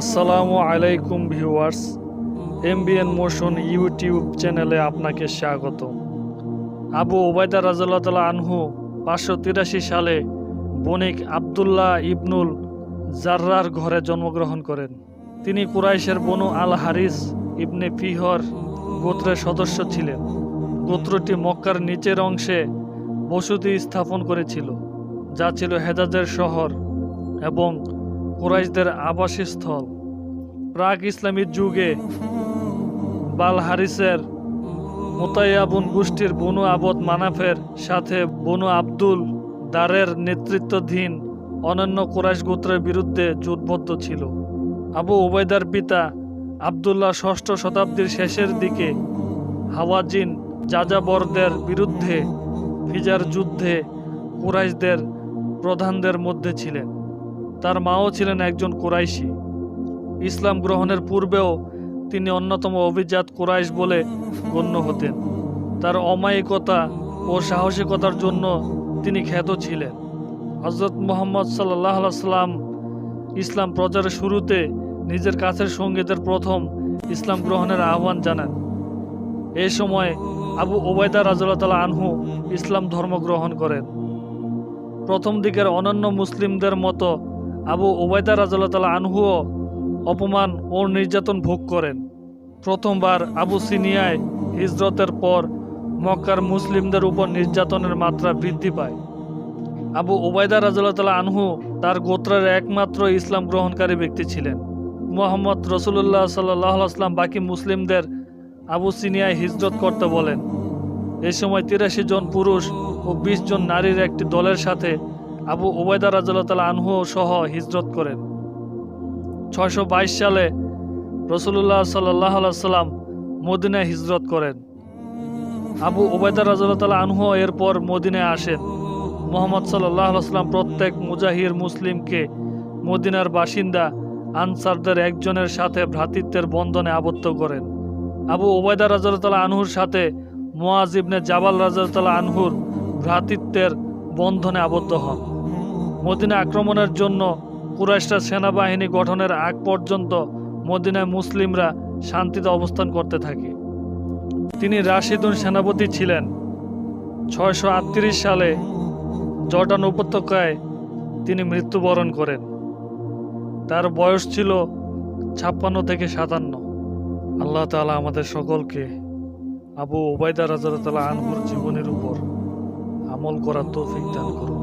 আসসালামু আলাইকুম viewers, MBN motion YouTube চ্যানেলে আপনাকে স্বাগত আবু ওবায়দা রাজাল্লাহ আনহু পাঁচশো তিরাশি সালে বণিক আবদুল্লাহ ইবনুল জার্রার ঘরে জন্মগ্রহণ করেন। তিনি কুরাইশের বনু আল হারিস ইবনে ফিহর গোত্রের সদস্য ছিলেন। গোত্রটি মক্কার নিচের অংশে বসতি স্থাপন করেছিল, যা ছিল হেজাজের শহর এবং কুরাইশদের আবাসস্থল। প্রাক ইসলামী যুগে বাল হারিসের মোতায়াবুন গোষ্ঠীর বনু আবদ মানাফের সাথে বনু আব্দুল দারের নেতৃত্বাধীন অনন্য কুরাইশ গোত্রের বিরুদ্ধে জোটবদ্ধ ছিল। আবু ওবায়দার পিতা আবদুল্লাহ ষষ্ঠ শতাব্দীর শেষের দিকে হাওয়াজিন যাযাবরদের বিরুদ্ধে ফিজার যুদ্ধে কুরাইশদের প্রধানদের মধ্যে ছিলেন। তার মাও ছিলেন একজন কোরাইশি। ইসলাম গ্রহণের পূর্বেও তিনি অন্যতম অভিজাত কোরাইশ বলে গণ্য হতেন। তার অমায়িকতা ও সাহসিকতার জন্য তিনি খ্যাত ছিলেন। হজরত মোহাম্মদ সাল্লাহ সাল্লাম ইসলাম প্রচারের শুরুতে নিজের কাছের সঙ্গীদের প্রথম ইসলাম গ্রহণের আহ্বান জানান। এই সময় আবু ওবায়দা রাজুল্লাহ আনহু ইসলাম ধর্ম গ্রহণ করেন। প্রথম দিকের অনন্য মুসলিমদের মতো আবু ওবায়দা রাজুল্লাহ আনহুও অপমান ও নির্যাতন ভোগ করেন। প্রথমবার আবু সিনিয়ায় হিজরতের পর মক্কার মুসলিমদের উপর নির্যাতনের মাত্রা বৃদ্ধি পায়। আবু ওবায়দা রাজুল্লাহ আনহু তার গোত্রের একমাত্র ইসলাম গ্রহণকারী ব্যক্তি ছিলেন। মোহাম্মদ রসুল্লাহ সাল্লাহ আসলাম বাকি মুসলিমদের আবু সিনিয়ায় হিজরত করতে বলেন। এই সময় তিরাশি জন পুরুষ ও বিশ জন নারীর একটি দলের সাথে আবু ওবায়দা রাজুল্লাহ আনহু সহ হিজরত করেন। ছয়শো বাইশ সালে রসুল্লাহ সাল্লাহ সাল্লাম মদিনায় হিজরত করেন। আবু ওবায়দা রাজুল্লাহ আনহু এরপর মদিনায় আসেন। মোহাম্মদ সাল্লাহ সাল্লাম প্রত্যেক মুজাহির মুসলিমকে মদিনার বাসিন্দা, আনসারদের একজনের সাথে ভ্রাতৃত্বের বন্ধনে আবদ্ধ করেন। আবু ওবায়দা রাজাল্লাহ আনহুর সাথে মোয়াজ ইবনে জাবাল রাজাল্লাহ আনহুর ভ্রাতৃত্বের বন্ধনে আবদ্ধ হন। মদিনা আক্রমণের জন্য কুরাইশরা সেনাবাহিনী গঠনের আগ পর্যন্ত মদিনায় মুসলিমরা শান্তিতে অবস্থান করতে থাকে। তিনি রাশিদুন সেনাপতি ছিলেন। ছয়শো আটত্রিশ সালে জর্ডান উপত্যকায় তিনি মৃত্যুবরণ করেন। তার বয়স ছিল ছাপ্পান্ন থেকে সাতান্ন। আল্লাহ তাআলা আমাদের সকলকে আবু ওবায়দা রাজাল্লাহ আনহুর জীবনের উপর আমল করার তৌফিক দান করুন।